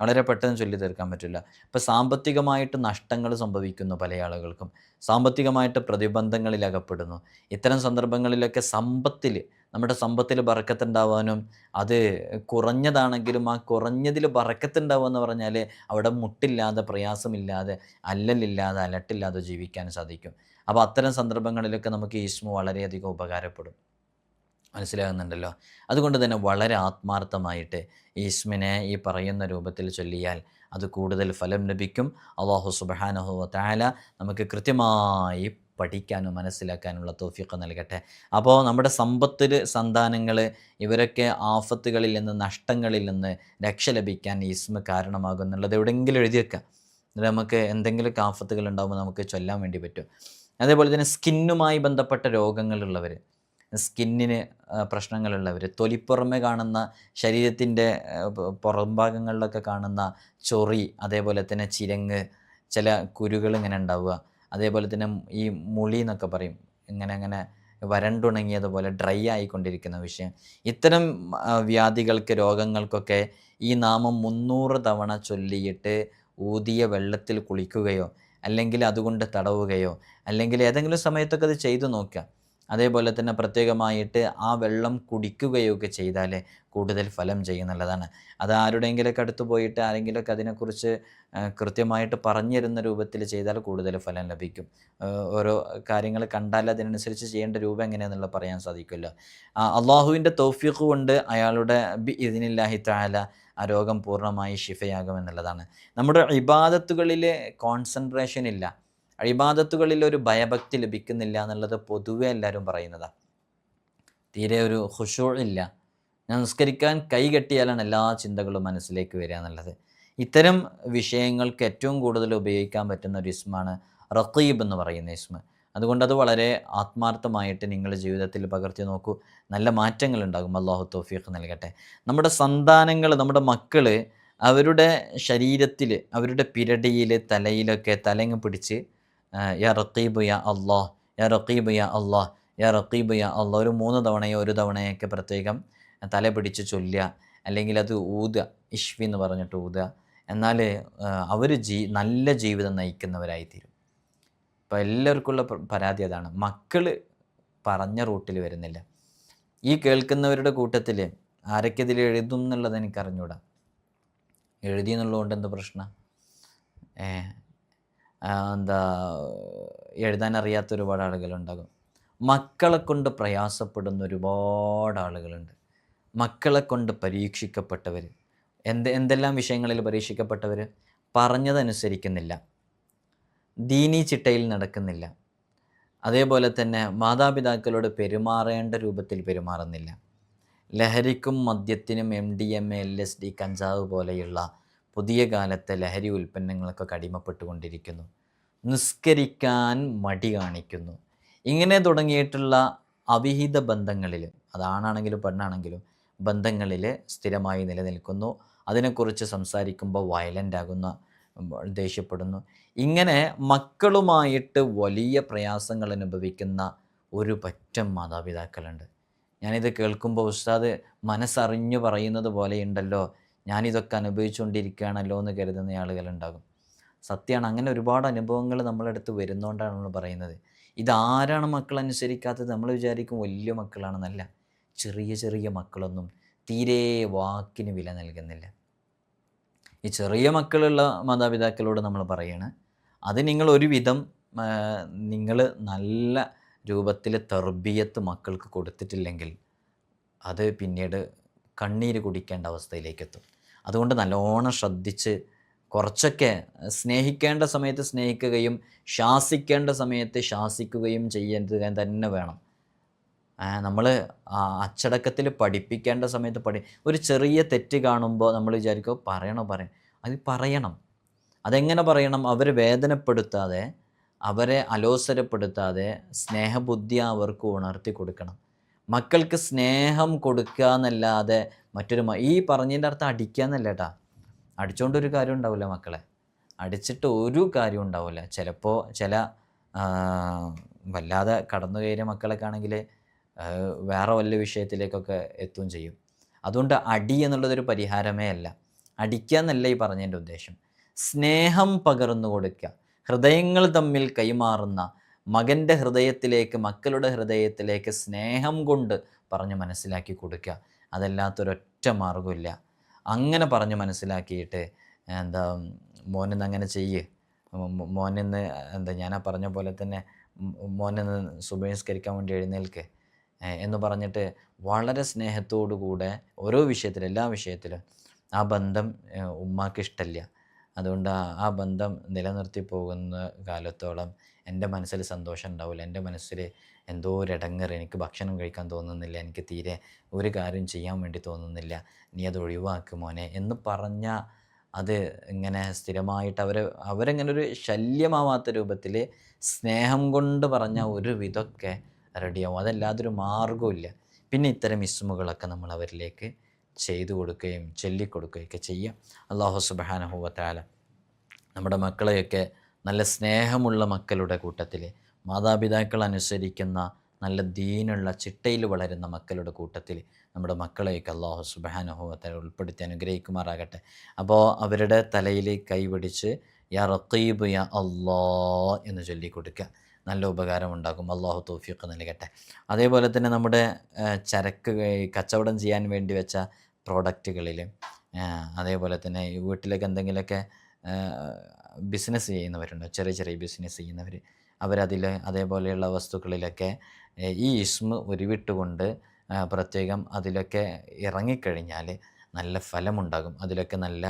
വളരെ പെട്ടെന്ന് ചൊല്ലി തീർക്കാൻ പറ്റില്ല. ഇപ്പോൾ സാമ്പത്തികമായിട്ട് നഷ്ടങ്ങൾ സംഭവിക്കുന്നു പല ആളുകൾക്കും. സാമ്പത്തികമായിട്ട് പ്രതിബന്ധങ്ങളിൽ അകപ്പെടുന്നു. ഇത്തരം സന്ദർഭങ്ങളിലൊക്കെ സമ്പത്തിൽ നമ്മുടെ സമ്പത്തിൽ ബറക്കത്തുണ്ടാവാനും അത് കുറഞ്ഞതാണെങ്കിലും ആ കുറഞ്ഞതിൽ ബറക്കത്തുണ്ടാവുക എന്ന് പറഞ്ഞാൽ അവിടെ മുട്ടില്ലാതെ പ്രയാസമില്ലാതെ അല്ലലില്ലാതെ അലട്ടില്ലാതെ ജീവിക്കാൻ സാധിക്കും. അപ്പോൾ അത്തരം സന്ദർഭങ്ങളിലൊക്കെ നമുക്ക് ഈസ്മു വളരെയധികം ഉപകാരപ്പെടും. മനസ്സിലാകുന്നുണ്ടല്ലോ. അതുകൊണ്ട് തന്നെ വളരെ ആത്മാർത്ഥമായിട്ട് ഈസ്മിനെ ഈ പറയുന്ന രൂപത്തിൽ ചൊല്ലിയാൽ അത് കൂടുതൽ ഫലം ലഭിക്കും. അള്ളാഹു സുബഹാനഹു താല നമുക്ക് കൃത്യമായി പഠിക്കാനും മനസ്സിലാക്കാനുള്ള തോഫിക്ക് നൽകട്ടെ. അപ്പോൾ നമ്മുടെ സമ്പത്തിൽ സന്താനങ്ങൾ ഇവരൊക്കെ ആഫത്തുകളിൽ നിന്ന് നഷ്ടങ്ങളിൽ നിന്ന് രക്ഷ ലഭിക്കാൻ ഈസ്മ കാരണമാകും കാരണമാകുന്നുള്ളത് എവിടെയെങ്കിലും എഴുതി വെക്കുക നമുക്ക് എന്തെങ്കിലുമൊക്കെ ആഫത്തുകൾ ഉണ്ടാകുമ്പോൾ നമുക്ക് ചൊല്ലാൻ വേണ്ടി പറ്റും. അതേപോലെ തന്നെ സ്കിന്നുമായി ബന്ധപ്പെട്ട രോഗങ്ങളുള്ളവർ സ്കിന്നിന് പ്രശ്നങ്ങളുള്ളവർ തൊലിപ്പുറമെ കാണുന്ന ശരീരത്തിന്റെ പുറംഭാഗങ്ങളിലൊക്കെ കാണുന്ന ചൊറി അതേപോലെ തന്നെ ചിരങ്ങ് ചില കുരുകൾ ഇങ്ങനെ ഉണ്ടാവുക. അതേപോലെ തന്നെ ഈ മുളി എന്നൊക്കെ പറയും. ഇങ്ങനെ അങ്ങനെ വരണ്ടുണങ്ങിയതുപോലെ ഡ്രൈ ആയിക്കൊണ്ടിരിക്കുന്ന വിഷയം. ഇത്തരം വ്യാധികൾക്ക് രോഗങ്ങൾക്കൊക്കെ ഈ നാമം മുന്നൂറ് തവണ ചൊല്ലിയിട്ട് ഊതിയ വെള്ളത്തിൽ കുളിക്കുകയോ അല്ലെങ്കിൽ അതുകൊണ്ട് തടവുകയോ അല്ലെങ്കിൽ ഏതെങ്കിലും സമയത്തൊക്കെ അത് ചെയ്തു നോക്കുക. അതേപോലെ തന്നെ പ്രത്യേകമായിട്ട് ആ വെള്ളം കുടിക്കുകയൊക്കെ ചെയ്താൽ കൂടുതൽ ഫലം ചെയ്യുന്നുള്ളതാണ്. അത് ആരുടെയെങ്കിലൊക്കെ അടുത്ത് പോയിട്ട് ആരെങ്കിലുമൊക്കെ അതിനെക്കുറിച്ച് കൃത്യമായിട്ട് പറഞ്ഞിരുന്ന രൂപത്തിൽ ചെയ്താൽ കൂടുതൽ ഫലം ലഭിക്കും. ഓരോ കാര്യങ്ങൾ കണ്ടാൽ അതിനനുസരിച്ച് ചെയ്യേണ്ട രൂപം എങ്ങനെയാണെന്നുള്ള പറയാൻ സാധിക്കുമല്ലോ. അള്ളാഹുവിന്റെ തോഫിക്ക് കൊണ്ട് അയാളുടെ ബി ഇതിനില്ലാഹി താല ആ രോഗം പൂർണമായി ഷിഫയാകുമെന്നുള്ളതാണ് നമ്മുടെ ഇബാദത്തുകളിൽ കോൺസെൻട്രേഷൻ ഇല്ല. അഴിബാദത്തുകളിൽ ഒരു ഭയഭക്തി ലഭിക്കുന്നില്ല എന്നുള്ളത് പൊതുവെ എല്ലാവരും പറയുന്നതാണ് തീരെ ഒരു ഹുഷൂ ഇല്ല. ഞാൻ നിസ്കരിക്കാൻ കൈ കെട്ടിയാലാണ് എല്ലാ ചിന്തകളും മനസ്സിലേക്ക് വരിക എന്നുള്ളത്. ഇത്തരം വിഷയങ്ങൾക്ക് ഏറ്റവും കൂടുതൽ ഉപയോഗിക്കാൻ പറ്റുന്ന ഒരു ഇസ്മാണ് റഖീബ് എന്ന് പറയുന്ന ഇസ്മ. അതുകൊണ്ട് അത് വളരെ ആത്മാർത്ഥമായിട്ട് നിങ്ങളുടെ ജീവിതത്തിൽ പകർത്തി നോക്കൂ. നല്ല മാറ്റങ്ങൾ ഉണ്ടാകും. അള്ളാഹു തോഫീഖ് നൽകട്ടെ. നമ്മുടെ സന്താനങ്ങൾ നമ്മുടെ മക്കൾ അവരുടെ ശരീരത്തിൽ അവരുടെ പിരടിയിൽ തലയിലൊക്കെ തലങ്ങ് പിടിച്ച് യാ റക്കീബ് യാ അള്ളാഹ് യാ റക്കീബ് യാ അള്ളാഹ് യാ റക്കീബ് യാ അള്ളാഹ് ഒരു മൂന്ന് തവണയോ ഒരു തവണയൊക്കെ പ്രത്യേകം തല പിടിച്ച് ചൊല്ലുക. അല്ലെങ്കിൽ അത് ഊതുക ഇഷ്വി എന്ന് പറഞ്ഞിട്ട് ഊതുക. എന്നാൽ അവർ ജീ നല്ല ജീവിതം നയിക്കുന്നവരായിത്തീരും. ഇപ്പോൾ എല്ലാവർക്കുള്ള പരാതി അതാണ്. മക്കൾ പറഞ്ഞ റൂട്ടിൽ വരുന്നില്ല. ഈ കേൾക്കുന്നവരുടെ കൂട്ടത്തിൽ ആരൊക്കെ ഇതിൽ എഴുതും എന്നുള്ളത് എനിക്കറിഞ്ഞൂടാ. എഴുതി എന്നുള്ളതുകൊണ്ട് എന്ത് പ്രശ്നം? എന്താ എഴുതാൻ അറിയാത്ത ഒരുപാട് ആളുകളുണ്ടാകും. മക്കളെ കൊണ്ട് പ്രയാസപ്പെടുന്ന ഒരുപാട് ആളുകളുണ്ട്. മക്കളെ കൊണ്ട് പരീക്ഷിക്കപ്പെട്ടവർ എന്ത് എന്തെല്ലാം വിഷയങ്ങളിൽ പരീക്ഷിക്കപ്പെട്ടവർ പറഞ്ഞതനുസരിക്കുന്നില്ല. ദീനീ ചിട്ടയിൽ നടക്കുന്നില്ല. അതേപോലെ തന്നെ മാതാപിതാക്കളോട് പെരുമാറേണ്ട രൂപത്തിൽ പെരുമാറുന്നില്ല. ലഹരിക്കും മദ്യത്തിനും M D M L S D കഞ്ചാവ് പോലെയുള്ള പുതിയ കാലത്തെ ലഹരി ഉൽപ്പന്നങ്ങൾക്കൊക്കെ അടിമപ്പെട്ടുകൊണ്ടിരിക്കുന്നു നിസ്കരിക്കാൻ മടി കാണിക്കുന്നു. ഇങ്ങനെ തുടങ്ങിയിട്ടുള്ള അവിഹിത ബന്ധങ്ങളിൽ അതാണാണെങ്കിലും പെണ്ണാണെങ്കിലും ബന്ധങ്ങളിൽ സ്ഥിരമായി നിലനിൽക്കുന്നു. അതിനെക്കുറിച്ച് സംസാരിക്കുമ്പോൾ വയലന്റ് ആകുന്ന ദേഷ്യപ്പെടുന്നു. ഇങ്ങനെ മക്കളുമായിട്ട് വലിയ പ്രയാസങ്ങൾ അനുഭവിക്കുന്ന ഒരു പറ്റം മാതാപിതാക്കളുണ്ട്. ഞാനിത് കേൾക്കുമ്പോൾ ഉസ്താദ് മനസ്സറിഞ്ഞു പറയുന്നത് പോലെയുണ്ടല്ലോ. ഞാനിതൊക്കെ അനുഭവിച്ചുകൊണ്ടിരിക്കുകയാണല്ലോ എന്ന് കരുതുന്ന ആളുകളുണ്ടാകും. സത്യമാണ് അങ്ങനെ ഒരുപാട് അനുഭവങ്ങൾ നമ്മളടുത്ത് വരുന്നതുകൊണ്ടാണ് നമ്മൾ പറയുന്നത്. ഇതാരാണ് മക്കൾ അനുസരിക്കാത്തത്? നമ്മൾ വിചാരിക്കും വലിയ മക്കളാണെന്നല്ല. ചെറിയ ചെറിയ മക്കളൊന്നും തീരെ വാക്കിന് വില നൽകുന്നില്ല. ഈ ചെറിയ മക്കളുള്ള മാതാപിതാക്കളോട് നമ്മൾ പറയണം അത് നിങ്ങൾ ഒരുവിധം നിങ്ങൾ നല്ല രൂപത്തിൽ തർബീയത്ത് മക്കൾക്ക് കൊടുത്തിട്ടില്ലെങ്കിൽ അത് പിന്നീട് കണ്ണീര് കുടിക്കേണ്ട അവസ്ഥയിലേക്ക് എത്തും അതുകൊണ്ട് നല്ലോണം ശ്രദ്ധിച്ച് കുറച്ചൊക്കെ സ്നേഹിക്കേണ്ട സമയത്ത് സ്നേഹിക്കുകയും ശാസിക്കേണ്ട സമയത്ത് ശാസിക്കുകയും ചെയ്യേണ്ടത് തന്നെ വേണം. നമ്മൾ അച്ചടക്കത്തിൽ പഠിപ്പിക്കേണ്ട സമയത്ത് പഠി ഒരു ചെറിയ തെറ്റ് കാണുമ്പോൾ നമ്മൾ വിചാരിക്കും പറയണോ പറയണം അത് പറയണം. അതെങ്ങനെ പറയണം? അവരെ വേദനപ്പെടുത്താതെ അവരെ അലോസരപ്പെടുത്താതെ സ്നേഹബുദ്ധി അവർക്ക് ഉണർത്തി കൊടുക്കണം. മക്കൾക്ക് സ്നേഹം കൊടുക്കുക എന്നല്ലാതെ മറ്റൊരു ഈ പറഞ്ഞതിന്റെ അർത്ഥം അടിക്കുക എന്നല്ല കേട്ടാ അടിച്ചുകൊണ്ട് ഒരു കാര്യം ഉണ്ടാവില്ല മക്കളെ. അടിച്ചിട്ട് ഒരു കാര്യം ഉണ്ടാവില്ല ചിലപ്പോൾ ചില വല്ലാതെ കടന്നു കയറിയ മക്കളൊക്കെ ആണെങ്കിൽ വേറെ വല്ല വിഷയത്തിലേക്കൊക്കെ എത്തുകയും ചെയ്യും. അതുകൊണ്ട് അടി എന്നുള്ളതൊരു പരിഹാരമേ അല്ല. അടിക്കുക എന്നല്ല ഈ പറഞ്ഞതിന്റെ ഉദ്ദേശം. സ്നേഹം പകർന്നു കൊടുക്കുക. ഹൃദയങ്ങൾ തമ്മിൽ കൈമാറുന്ന മകന്റെ ഹൃദയത്തിലേക്ക് മക്കളുടെ ഹൃദയത്തിലേക്ക് സ്നേഹം കൊണ്ട് പറഞ്ഞ് മനസ്സിലാക്കി കൊടുക്കുക. അതല്ലാത്തൊരൊറ്റ മാർഗമില്ല അങ്ങനെ പറഞ്ഞ് മനസ്സിലാക്കിയിട്ട് എന്താ മോനിന്ന് അങ്ങനെ ചെയ്യ് മോനിന്ന് എന്താ ഞാനാ പറഞ്ഞ പോലെ തന്നെ മോനിന്ന് സുബഹിസ്കരിക്കാൻ വേണ്ടി എഴുന്നേൽക്ക് എന്ന് പറഞ്ഞിട്ട് വളരെ കൂടെ ഓരോ വിഷയത്തിലും എല്ലാ വിഷയത്തിലും ആ ബന്ധം ഏ, ഉമ്മാക്ക് ഇഷ്ടമില്ല അതുകൊണ്ട് ആ ബന്ധം നിലനിർത്തി പോകുന്ന കാലത്തോളം എന്റെ മനസ്സിൽ സന്തോഷം ഉണ്ടാവില്ല. എന്റെ മനസ്സിൽ എന്തോ ഒരു ഇടങ്ങർ എനിക്ക് ഭക്ഷണം കഴിക്കാൻ തോന്നുന്നില്ല. എനിക്ക് തീരെ ഒരു കാര്യം ചെയ്യാൻ വേണ്ടി തോന്നുന്നില്ല. നീ അത് ഒഴിവാക്ക് മോനെ എന്ന് പറഞ്ഞ അത് ഇങ്ങനെ സ്ഥിരമായിട്ട് അവർ അവരെങ്ങനെ ഒരു ശല്യമാവാത്ത രൂപത്തിൽ സ്നേഹം കൊണ്ട് പറഞ്ഞ ഒരു വിധമൊക്കെ റെഡിയാവും അതല്ലാതെ ഒരു മാർഗമില്ല പിന്നെ ഇത്തരം ഇസ്മുകളൊക്കെ നമ്മൾ അവരിലേക്ക് ചെയ്തു കൊടുക്കുകയും ചൊല്ലിക്കൊടുക്കുകയൊക്കെ ചെയ്യാം. അള്ളാഹു സുബാനഹുവത്താല നമ്മുടെ മക്കളെയൊക്കെ നല്ല സ്നേഹമുള്ള മക്കളുടെ കൂട്ടത്തിൽ മാതാപിതാക്കൾ അനുസരിക്കുന്ന നല്ല ദീനുള്ള ചിട്ടയിൽ വളരുന്ന മക്കളുടെ കൂട്ടത്തിൽ നമ്മുടെ മക്കളെയൊക്കെ അള്ളാഹു സുബാനുഭവത്തെ ഉൾപ്പെടുത്തി അനുഗ്രഹിക്കുമാറാകട്ടെ. അപ്പോൾ അവരുടെ തലയിൽ കൈപിടിച്ച് യാ റക്കീബ് യാ അള്ളാ എന്ന് ചൊല്ലിക്കൊടുക്കുക നല്ല ഉപകാരം ഉണ്ടാകും. അള്ളാഹു തോഫിയൊക്കെ നൽകട്ടെ. അതേപോലെ തന്നെ നമ്മുടെ ചരക്ക് കച്ചവടം ചെയ്യാൻ വേണ്ടി വെച്ച പ്രോഡക്റ്റുകളിൽ അതേപോലെ തന്നെ വീട്ടിലേക്ക് എന്തെങ്കിലുമൊക്കെ ബിസിനസ് ചെയ്യുന്നവരുണ്ട്. ചെറിയ ചെറിയ ബിസിനസ് ചെയ്യുന്നവർ അവരതിൽ അതേപോലെയുള്ള വസ്തുക്കളിലൊക്കെ ഈ ഇസ്മ ഉരുവിട്ടുകൊണ്ട് പ്രത്യേകം അതിലൊക്കെ ഇറങ്ങിക്കഴിഞ്ഞാൽ നല്ല ഫലമുണ്ടാകും. അതിലൊക്കെ നല്ല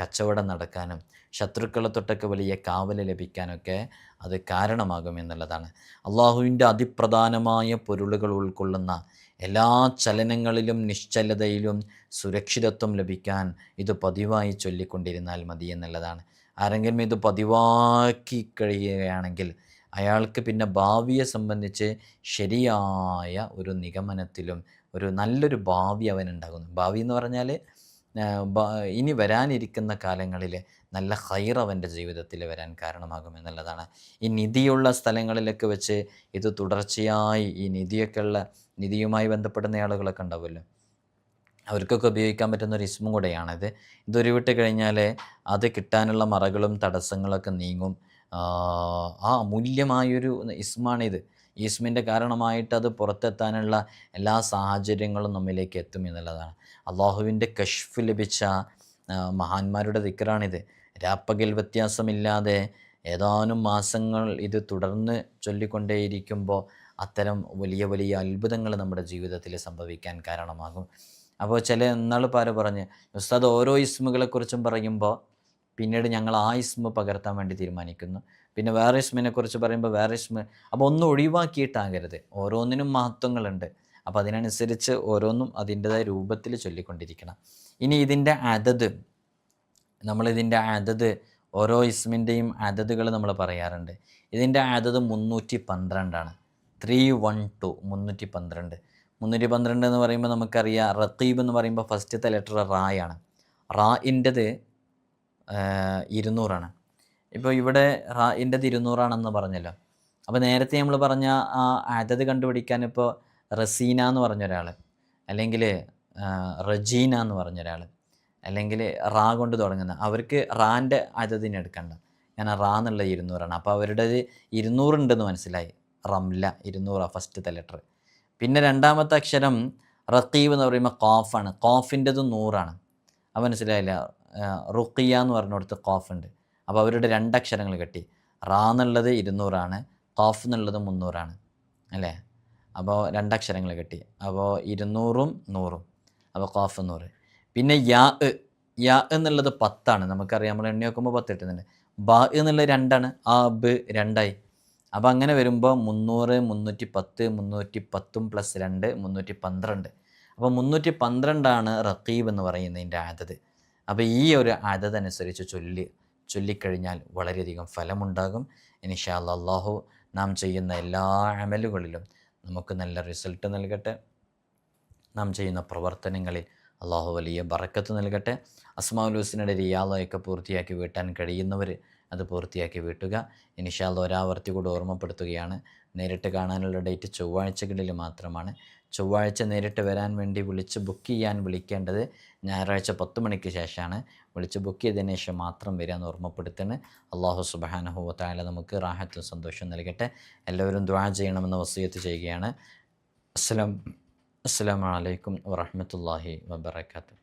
കച്ചവടം നടക്കാനും ശത്രുക്കളെ തൊട്ടൊക്കെ വലിയ കാവൽ ലഭിക്കാനൊക്കെ അത് കാരണമാകും എന്നുള്ളതാണ്. അള്ളാഹുവിന്റെ അതിപ്രധാനമായ പൊരുളുകൾ ഉൾക്കൊള്ളുന്ന എല്ലാ ചലനങ്ങളിലും നിശ്ചലതയിലും സുരക്ഷിതത്വം ലഭിക്കാൻ ഇത് പതിവായി ചൊല്ലിക്കൊണ്ടിരുന്നാൽ മതി എന്നുള്ളതാണ്. ആരെങ്കിലും ഇത് പതിവാക്കി കഴിയുകയാണെങ്കിൽ അയാൾക്ക് പിന്നെ ഭാവിയെ സംബന്ധിച്ച് ശരിയായ ഒരു നിഗമനത്തിലും ഒരു നല്ലൊരു ഭാവി അവനുണ്ടാകുന്നു. ഭാവി എന്ന് പറഞ്ഞാൽ ഇനി വരാനിരിക്കുന്ന കാലങ്ങളിൽ നല്ല ഹൈർ അവന്റെ ജീവിതത്തിൽ വരാൻ കാരണമാകും എന്നുള്ളതാണ്. ഈ നിധിയുള്ള സ്ഥലങ്ങളിലൊക്കെ വെച്ച് ഇത് തുടർച്ചയായി ഈ നിധിയൊക്കെ ഉള്ള നിധിയുമായി ബന്ധപ്പെടുന്ന ആളുകളൊക്കെ ഉണ്ടാവുമല്ലോ. അവർക്കൊക്കെ ഉപയോഗിക്കാൻ പറ്റുന്ന ഒരു ഇസ്മും കൂടെയാണിത് ഇതൊരു വിട്ട് കഴിഞ്ഞാൽ അത് കിട്ടാനുള്ള മറകളും തടസ്സങ്ങളൊക്കെ നീങ്ങും. ആ അമൂല്യമായൊരു ഇസ്മാണിത്. ഈ ഇസ്മിന്റെ കാരണമായിട്ട് അത് പുറത്തെത്താനുള്ള എല്ലാ സാഹചര്യങ്ങളും നമ്മിലേക്ക് എത്തും എന്നുള്ളതാണ്. അള്ളാഹുവിന്റെ കഷ്ഫ് ലഭിച്ച മഹാന്മാരുടെ ദിക്കറാണിത് രാപ്പകൽ വ്യത്യാസമില്ലാതെ ഏതാനും മാസങ്ങൾ ഇത് തുടർന്ന് ചൊല്ലിക്കൊണ്ടേയിരിക്കുമ്പോൾ അത്തരം വലിയ വലിയ അത്ഭുതങ്ങൾ നമ്മുടെ ജീവിതത്തിൽ സംഭവിക്കാൻ കാരണമാകും. അപ്പോൾ ചില എന്നാൾ പാര പറഞ്ഞ് ഉസ്താദ് ഓരോ ഇസ്മുകളെക്കുറിച്ചും പറയുമ്പോൾ പിന്നീട് ഞങ്ങൾ ആ ഇസ്മ പകർത്താൻ വേണ്ടി തീരുമാനിക്കുന്നു. പിന്നെ വേറെ ഇസ്മിനെ കുറിച്ച് പറയുമ്പോൾ വേറെ ഇസ്മ അപ്പോൾ ഒന്നും ഒഴിവാക്കിയിട്ടാകരുത്. ഓരോന്നിനും മഹത്വങ്ങളുണ്ട്. അപ്പോൾ അതിനനുസരിച്ച് ഓരോന്നും അതിന്റെതായ രൂപത്തിൽ ചൊല്ലിക്കൊണ്ടിരിക്കണം. ഇനി ഇതിന്റെ അതത് നമ്മളിതിന്റെ അതത് ഓരോ ഇസ്മിന്റെയും അതതുകൾ നമ്മൾ പറയാറുണ്ട്. ഇതിന്റെ അതത് മുന്നൂറ്റി പന്ത്രണ്ടാണ്. ത്രീ വൺ ടു മുന്നൂറ്റി പന്ത്രണ്ട്. മുന്നൂറ്റി പന്ത്രണ്ട് എന്ന് പറയുമ്പോൾ നമുക്കറിയാം റത്തീബ് എന്ന് പറയുമ്പോൾ ഫസ്റ്റത്തെ ലെറ്റർ റായാണ്. റായിന്റെത് ഇരുന്നൂറാണ്. ഇപ്പോൾ ഇവിടെ റായിന്റെത് തിരുന്നൂറാണെന്ന് പറഞ്ഞല്ലോ. അപ്പോൾ നേരത്തെ നമ്മൾ പറഞ്ഞ ആ അതത് കണ്ടുപിടിക്കാൻ ഇപ്പോൾ റസീന എന്ന് പറഞ്ഞ ഒരാൾ അല്ലെങ്കിൽ റജീന എന്ന് പറഞ്ഞ ഒരാൾ അല്ലെങ്കിൽ റാ കൊണ്ട് തുടങ്ങുന്ന അവർക്ക് റാന്റെ അതതിന് എടുക്കണ്ട. ഞാൻ റാ എന്നുള്ള ഇരുന്നൂറാണ്. അപ്പോൾ അവരുടെ ഇരുന്നൂറുണ്ടെന്ന് മനസ്സിലായി. റംല ഇരുന്നൂറ ഫസ്റ്റത്തെ ലെറ്റർ. പിന്നെ രണ്ടാമത്തെ അക്ഷരം റക്കീബ് എന്ന് പറയുമ്പോൾ കോഫാണ് കോഫിന്റെത് നൂറാണ്. അത് മനസ്സിലായില്ല? റുക്കിയ എന്ന് പറഞ്ഞിടത്ത് കോഫുണ്ട് അപ്പോൾ അവരുടെ രണ്ടക്ഷരങ്ങൾ കെട്ടി. റാ എന്നുള്ളത് ഇരുന്നൂറാണ് കോഫ് എന്നുള്ളത് മുന്നൂറാണ് അല്ലേ? അപ്പോൾ രണ്ടക്ഷരങ്ങൾ കെട്ടി. അപ്പോൾ ഇരുന്നൂറും നൂറും. അപ്പോൾ കോഫ് നൂറ്. പിന്നെ യാ യാ എന്നുള്ളത് പത്താണ്. നമുക്കറിയാം നമ്മൾ എണ്ണി നോക്കുമ്പോൾ പത്ത് കിട്ടുന്നുണ്ട്. ബ എന്നുള്ളത് രണ്ടാണ്. ആ ബ് രണ്ടായി. അപ്പോൾ അങ്ങനെ വരുമ്പോൾ മുന്നൂറ് മുന്നൂറ്റി പത്ത് മുന്നൂറ്റി പത്തും പ്ലസ് രണ്ട് മുന്നൂറ്റി പന്ത്രണ്ട് അപ്പോൾ മുന്നൂറ്റി പന്ത്രണ്ടാണ് റക്കീബ് എന്ന് പറയുന്നതിന്റെ ആദത്. അപ്പോൾ ഈ ഒരു ആദത് അനുസരിച്ച് ചൊല്ലി. ചൊല്ലിക്കഴിഞ്ഞാൽ വളരെയധികം ഫലമുണ്ടാകും. ഇനിഷാ അള്ളാഹു നാം ചെയ്യുന്ന എല്ലാ അമലുകളിലും നമുക്ക് നല്ല റിസൾട്ട് നൽകട്ടെ. നാം ചെയ്യുന്ന പ്രവർത്തനങ്ങളിൽ അള്ളാഹു വലിയ ബറക്കത്ത് നൽകട്ടെ. അസ്മാഉൽ ഹുസിനുടെ റിയാലയൊക്കെ പൂർത്തിയാക്കി വീട്ടാൻ കഴിയുന്നവർ അത് പൂർത്തിയാക്കി വീട്ടുക. ഇനിഷാല്ല ഒരാവർത്തി കൂടെ ഓർമ്മപ്പെടുത്തുകയാണ്. നേരിട്ട് കാണാനുള്ള ഡേറ്റ് ചൊവ്വാഴ്ചകളിൽ മാത്രമാണ്. ചൊവ്വാഴ്ച നേരിട്ട് വരാൻ വേണ്ടി വിളിച്ച് ബുക്ക് ചെയ്യാൻ വിളിക്കേണ്ടത് ഞായറാഴ്ച പത്ത് മണിക്ക് ശേഷമാണ്. വിളിച്ച് ബുക്ക് ചെയ്തതിന് ശേഷം മാത്രം വരിക എന്ന് ഓർമ്മപ്പെടുത്തണ് അള്ളാഹു സുബാനഹുവത്തായാലും നമുക്ക് റാഹത്തും സന്തോഷവും നൽകട്ടെ. എല്ലാവരും ദ്വാ ചെയ്യണമെന്ന് വസീയത്ത് ചെയ്യുകയാണ്. അസ്സലാം അസ്സാം വലൈക്കും വാഹമത്തല്ലാഹി വാബർക്കാത്തു